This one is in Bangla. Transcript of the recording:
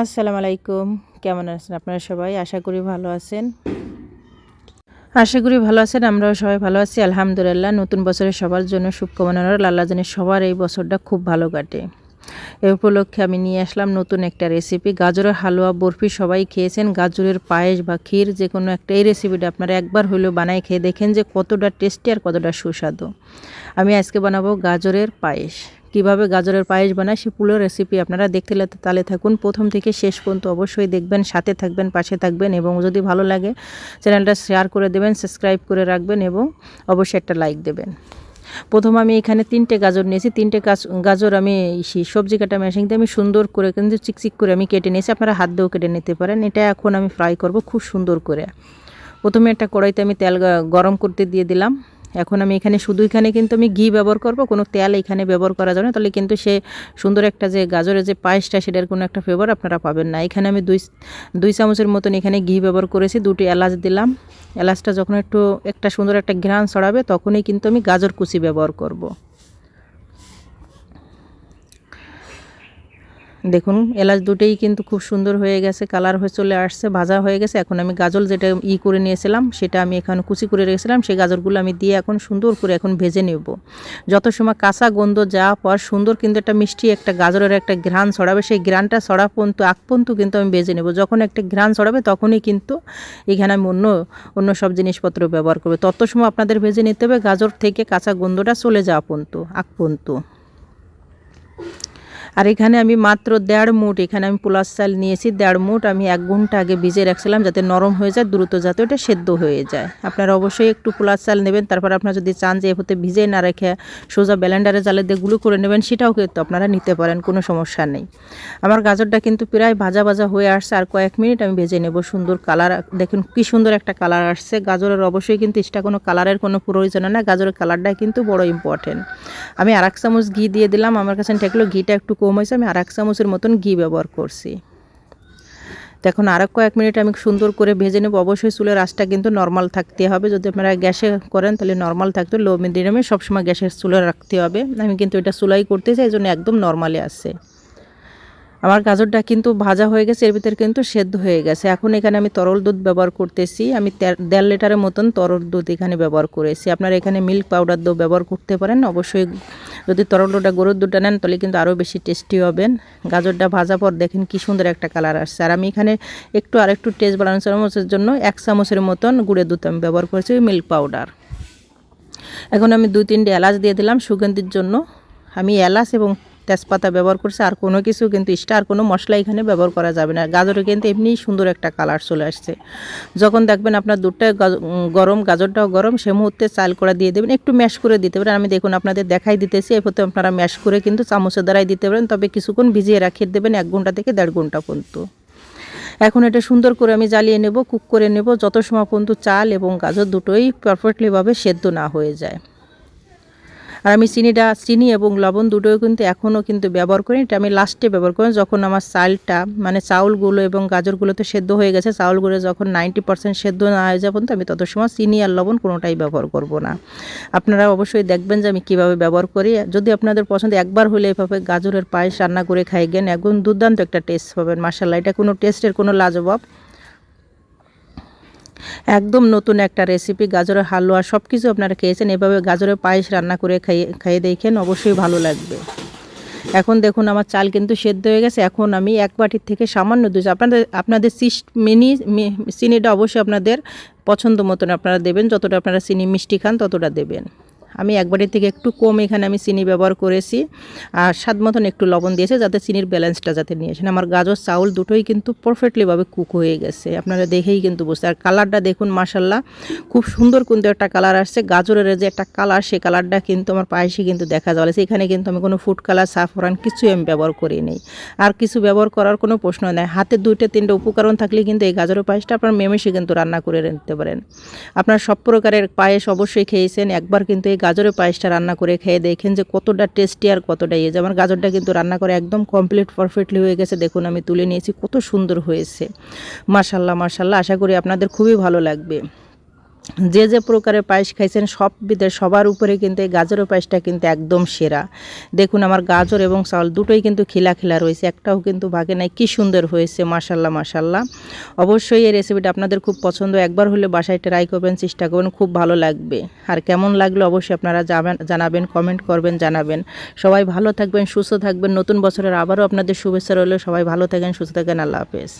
আসসালামু আলাইকুম। কেমন আছেন আপনারা সবাই? আশা করি ভালো আছেন। আশা করি ভালো আছেন, আমরাও সবাই ভালো আছি। আলহামদুলিল্লাহ, নতুন বছরের সবার জন্য শুভকামনা রইল। আল্লাহ জানে সবার এই বছরটা খুব ভালো কাটে। এ উপলক্ষে আমি নিয়ে আসলাম নতুন একটা রেসিপি গাজরের হালুয়া, বরফি সবাই খেয়েছেন। গাজরের পায়েস বা ক্ষীর যে কোনো একটা। এই রেসিপিটা আপনারা একবার হইলেও বানাই খেয়ে দেখেন যে কতটা টেস্টি আর কতটা সুস্বাদু। আমি আজকে বানাবো গাজরের পায়েস। কীভাবে গাজরের পায়েস বানায় সে পুরো রেসিপি আপনারা দেখতে তালে থাকুন। প্রথম থেকে শেষ পর্যন্ত অবশ্যই দেখবেন, সাথে থাকবেন, পাশে থাকবেন এবং যদি ভালো লাগে চ্যানেলটা শেয়ার করে দেবেন সাবস্ক্রাইব করে রাখবেন এবং অবশ্যই একটা লাইক দেবেন। প্রথম আমি এখানে তিনটে গাজর নিয়েছি। তিনটে গাজর আমি সবজি কাটা মেশিন দিয়ে আমি সুন্দর করে কিন্তু চিকচিক করে আমি কেটে নিয়েছি। আপনারা হাত দিয়েও কেটে নিতে পারেন। এটা এখন আমি ফ্রাই করব খুব সুন্দর করে। প্রথমে একটা কড়াইতে আমি তেল গরম করতে দিয়ে দিলাম। এখন আমি এখানে শুধু এখানে কিন্তু আমি ঘি ব্যবহার করব, কোনো তেল এখানে ব্যবহার করা যাবে না। তাহলে কিন্তু সে সুন্দর একটা যে গাজরের যে পায়েসটা, সেটার কোনো একটা ফ্লেভার আপনারা পাবেন না। এখানে আমি দুই দুই চামচের মতন এখানে ঘি ব্যবহার করেছি, দুটি এলাচ দিলাম। এলাচটা যখন একটু, একটা সুন্দর একটা ঘ্রাণ ছড়াবে, তখনই কিন্তু আমি গাজর কুচি ব্যবহার করব। দেখুন, এলাচ দুটোই কিন্তু খুব সুন্দর হয়ে গেছে, কালার হয়ে চলে আসছে, ভাজা হয়ে গেছে। এখন আমি গাজর যেটা ই করে নিয়েছিলাম, সেটা আমি এখানে কুচি করে রেখেছিলাম, সেই গাজরগুলো আমি দিয়ে এখন সুন্দর করে এখন ভেজে নেব। যত সময় কাঁচা গন্ধ যা পর সুন্দর কিন্তু একটা মিষ্টি একটা গাজরের একটা ঘ্রাণ ছড়াবে, সেই ঘ্রাণটা ছড়া পর্যন্ত, আগ পর্যন্ত কিন্তু আমি ভেজে নেব। যখন একটা ঘ্রাণ ছড়াবে, তখনই কিন্তু এখানে আমি অন্য অন্য সব জিনিসপত্র ব্যবহার করব। তত সময় আপনাদের ভেজে নিতে হবে, গাজর থেকে কাঁচা গন্ধটা চলে যাওয়া পর্যন্ত, আগ পর্যন্ত। আর এখানে আমি মাত্র দেড় মুট এখানে আমি পোলার চাল নিয়েছি, দেড় মুট আমি এক ঘণ্টা আগে ভিজে রাখছিলাম যাতে নরম হয়ে যায়, দ্রুত যাতে ওটা সেদ্ধ হয়ে যায়। আপনারা অবশ্যই একটু পোলার চাল নেবেন, তারপর আপনারা যদি চান যে হতে ভিজে না রেখে সোজা ব্যালেন্ডারে জালে দিয়ে গুলো করে নেবেন, সেটাও কিন্তু আপনারা নিতে পারেন, কোনো সমস্যা নেই। আমার গাজরটা কিন্তু প্রায় ভাজা ভাজা হয়ে আসছে, আর কয়েক মিনিট আমি ভেজে নেব সুন্দর কালার, দেখুন কি সুন্দর একটা কালার আসছে। গাজরের অবশ্যই কিন্তু এক্সট্রা কোনো কালারের কোনো প্রয়োজন না গাজরের কালারটা কিন্তু বড় ইম্পর্টেন্ট আমি আর এক চামচ ঘি দিয়ে দিলাম, আমার কাছে ঠেকলো, ঘিটা একটু কম হয়েছে, আমি আর এক চামচের মতন ঘি ব্যবহার করছি। এখন আর কয়েক মিনিট আমি সুন্দর করে ভেজে নেব। অবশ্যই চুলের আঁচটা কিন্তু নর্মাল থাকতে হবে। যদি আপনারা গ্যাসে করেন, তাহলে নর্মাল থাকতে। লো মিডিয়ামে সবসময় গ্যাসের চুলে রাখতে হবে। আমি কিন্তু এটা চুলাই করতে চাই এই জন্য একদম নর্মালি আছে। আমার গাজরটা কিন্তু ভাজা হয়ে গেছে, এর ভিতরে কিন্তু সেদ্ধ হয়ে গেছে। এখন এখানে আমি তরল দুধ ব্যবহার করতেছি। আমি দেড় লিটারের মতন তরল দুধ এখানে ব্যবহার করেছি। আপনারা এখানে মিল্ক পাউডার দুধ ব্যবহার করতে পারেন। অবশ্যই যদি তরল দুধটা গরুর দুধটা নেন, তাহলে কিন্তু আরও বেশি টেস্টি হবেন। গাজরটা ভাজা পর দেখেন কি সুন্দর একটা কালার আসছে। আর আমি এখানে একটু আর একটু টেস্ট বাড়ানোর চামচের জন্য এক চামচের মতন গুঁড়ে দুধ আমি ব্যবহার করেছি মিল্ক পাউডার এখন আমি দুই তিনটে এলাচ দিয়ে দিলাম সুগন্ধির জন্য। আমি এলাচ এবং তেজপাতা ব্যবহার করছে, আর কোনো কিছু কিন্তু স্টার কোনো মশলা এখানে ব্যবহার করা যাবে না। গাজরে কিন্তু এমনিই সুন্দর একটা কালার চলে আসছে। যখন দেখবেন আপনার দুধটা গরম, গাজরটাও গরম, সে মুহূর্তে চাল করা দিয়ে দেবেন, একটু ম্যাশ করে দিতে পারেন। আমি দেখুন আপনাদের দেখাই দিতেছি এরপর আপনারা ম্যাশ করে কিন্তু চামচের দ্বারাই দিতে পারেন, তবে কিছুক্ষণ ভিজিয়ে রাখিয়ে দেবেন এক ঘণ্টা থেকে দেড় ঘণ্টা পর্যন্ত। এখন এটা সুন্দর করে আমি জ্বালিয়ে নেব কুক করে নেব, যত সময় পর্যন্ত চাল এবং গাজর দুটোই পারফেক্টলিভাবে সেদ্ধ না হয়ে যায়। আর আমি চিনিটা, চিনি এবং লবণ দুটোই কিন্তু এখনও কিন্তু ব্যবহার করি এটা আমি লাস্টে ব্যবহার করি যখন আমার চালটা মানে চাউলগুলো এবং গাজরগুলো তো সেদ্ধ হয়ে গেছে, চাউলগুলো যখন নাইনটি পার্সেন্ট সেদ্ধ না হয়ে যাবেন তো আমি তত সময় চিনি আর লবণ কোনোটাই ব্যবহার করব না। আপনারা অবশ্যই দেখবেন যে আমি কীভাবে ব্যবহার করি। যদি আপনাদের পছন্দ, একবার হলে এভাবে গাজরের পায়েস রান্না করে খাই গেন একদম দুর্দান্ত একটা টেস্ট পাবেন। মাসাল্লাহ এটা কোনো টেস্টের কোনো লাজবাব। একদম নতুন একটা রেসিপি গাজরের হালুয়া সব কিছু আপনারা খেয়েছেন। এভাবে গাজরের পায়েস রান্না করে খাইয়ে খাইয়ে দেখেন, অবশ্যই ভালো লাগবে। এখন দেখুন, আমার চাল কিন্তু সেদ্ধ হয়ে গেছে। এখন আমি এক বাটির থেকে সামান্য দুধ আপনাদের আপনাদের সিস মিনি চিনিটা অবশ্যই আপনাদের পছন্দ মতন আপনারা দেবেন। যতটা আপনারা চিনি মিষ্টি খান, ততটা দেবেন। আমি একবারের থেকে একটু কম এখানে আমি চিনি ব্যবহার করেছি। আর স্বাদ মতন একটু লবণ দিয়েছে যাতে চিনির ব্যালেন্সটা যাতে নিয়েছেন আমার গাজর, চাউল দুটোই কিন্তু পারফেক্টলিভাবে কুক হয়ে গেছে। আপনারা দেখেই কিন্তু বুঝতে আর কালারটা দেখুন মাসাল্লাহ খুব সুন্দর কিন্তু একটা কালার আসছে। গাজরের যে একটা কালার সেই কালারটা কিন্তু আমার পায়েসে কিন্তু দেখা যাচ্ছে এখানে কিন্তু আমি কোনো ফুড কালার সাফরান কিছুই আমি ব্যবহার করি নেই। আর কিছু ব্যবহার করার কোনো প্রশ্ন নেই। হাতে দুইটা, তিনটে উপকরণ থাকলে কিন্তু এই গাজরের পায়েসটা আপনার মেমেসে কিন্তু রান্না করে নিতে পারেন। আপনার সব প্রকারের পায়েস অবশ্যই খেয়েছেন। একবার কিন্তু এই গাজরের পায়েসটা রান্না করে খেয়ে দেখেন যে কতটা টেস্টি আর কতটা ইয়ে। আমার গাজরটা কিন্তু রান্না করে একদম কমপ্লিট পারফেক্টলি হয়ে গেছে। দেখুন, আমি তুলে নিয়েছি, কত সুন্দর হয়েছে। মার্শাল্লাহ মাশাল্লাহ, আশা করি আপনাদের খুবই ভালো লাগবে। যে যে প্রকারের পায়েস খাইছেন, সব বিধের সবার উপরে কিন্তু এই গাজরের পায়েসটা কিন্তু একদম সেরা। দেখুন আমার গাজর এবং চাউল দুটোই কিন্তু খিলা খিলা রয়েছে, একটাও কিন্তু ভাগে নাই। কি সুন্দর হয়েছে, মাশাল্লাহ মাশাল্লাহ। অবশ্যই এই রেসিপিটা আপনাদের খুব পছন্দ, একবার হলে বাসায় ট্রাই করবেন, চেষ্টা করবেন, খুব ভালো লাগবে। আর কেমন লাগল অবশ্যই আপনারা জানাবেন কমেন্ট করবেন, জানাবেন। সবাই ভালো থাকবেন, সুস্থ থাকবেন, নতুন বছরের আবারও আপনাদের শুভেচ্ছা রইল, সবাই ভালো থাকেন, সুস্থ থাকেন, আল্লাহ হাফেজ।